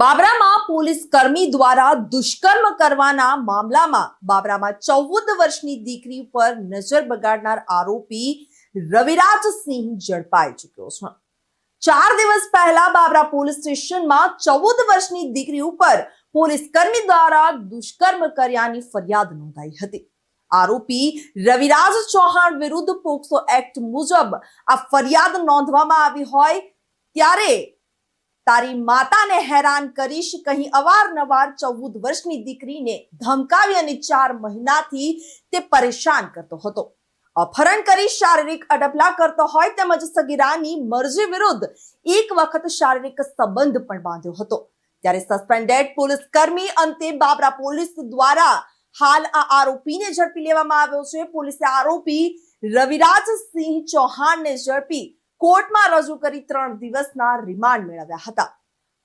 બાબરામાં police કર્મી દ્વારા દુષ્કર્મ કરવાના મામલામાં બાબરામાં ચૌદ વર્ષની દીકરી પર નજર બગાડનાર આરોપી રવિરાજસિંહ ઝડપાઈ ચુક્યો છે. ચાર દિવસ પહેલા બાબરા પોલીસ સ્ટેશનમાં ચૌદ વર્ષની દીકરી ઉપર પોલીસ કર્મી દ્વારા દુષ્કર્મ કર્યાની ફરિયાદ નોંધાઈ હતી. આરોપી રવિરાજ ચૌહાણ વિરુદ્ધ પોક્સો એક્ટ મુજબ આ ફરિયાદ નોંધવામાં આવી હોય ત્યારે તારી માતાને હેરાન કરીશ, કહી અવારનવાર ચૌદ વર્ષની દીકરીને ધમકાવી અને ચાર મહિનાથી તે પરેશાન કરતો હતો. અપહરણ કરી શારીરિક અડપલા કરતો હોય તેમજ સગીરાની મરજી વિરુદ્ધ એક વખત શારીરિક સંબંધ પણ બાંધ્યો હતો. ત્યારે સસ્પેન્ડેડ પોલીસ કર્મી અંતે બાબરા પોલીસ દ્વારા હાલ આ આરોપીને ઝડપી લેવામાં આવ્યો છે. પોલીસે આરોપી રવિરાજસિંહ ચૌહાણને ઝડપી કોર્ટમાં રજૂ કરી ત્રણ દિવસના રિમાન્ડ મેળવ્યા હતા.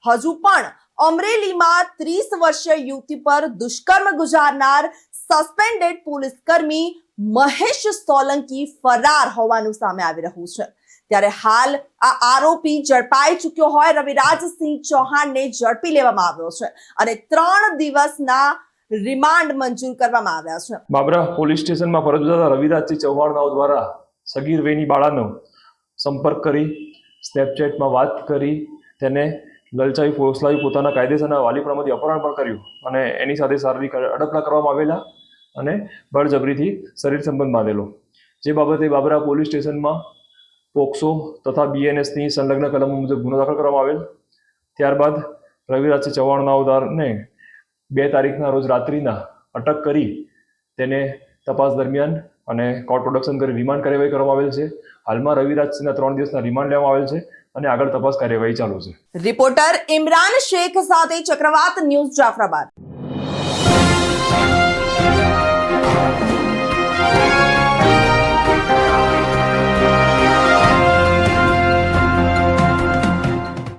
હજુ પણ અમરેલીમાં ત્રીસ વર્ષીય યુવતી પર દુષ્કર્મ ગુજારનાર સસ્પેન્ડેડ પોલીસ કર્મી મહેશ સોલંકી ફરાર હોવાનું સામે આવી રહ્યું છે. ત્યારે હાલ આ આરોપી ઝડપાઈ ચૂક્યો હોય રવિરાજસિંહ ચૌહાણને ઝડપી લેવામાં આવ્યો છે અને ત્રણ દિવસના રિમાન્ડ મંજૂર કરવામાં આવ્યા છે. બાબરા, પોલીસ સ્ટેશનમાં ફરજ બજાવતા રવિરાજસિંહ ચૌહાણ દ્વારા સગીર વેની બાળાનો સંપર્ક કરી સ્નેપચેટમાં વાત કરી, તેને લલચાવી, ફોસલાવી, પોતાના કાયદેસરના વાલીપણામાંથી અપહરણ પણ કર્યું અને એની સાથે શારીરિક અડપલા કરવામાં આવેલા અને બળજબરીથી શરીર સંબંધ બાંધેલો. જે બાબતે બાબરા પોલીસ સ્ટેશનમાં પોક્સો તથા બીએનએસની સંલગ્ન કલમો મુજબ ગુનો દાખલ કરવામાં આવેલ. ત્યારબાદ રવિરાજસિંહ અવતારને બે તારીખના રોજ રાત્રિના અટક કરી તેને તપાસ દરમિયાન અને કોર્ટ પ્રોડક્શન કરી રિમાન્ડ કાર્યવાહી કરવામાં આવેલ છે. હાલમાં રવિરાજસિંહના ત્રણ દિવસના રિમાન્ડ લેવામાં આવેલ છે અને આગળ તપાસ કાર્યવાહી ચાલુ છે. રિપોર્ટર ઇમરાન શેખ સાથે ચક્રવાત ન્યૂઝ જાફરાબાદ.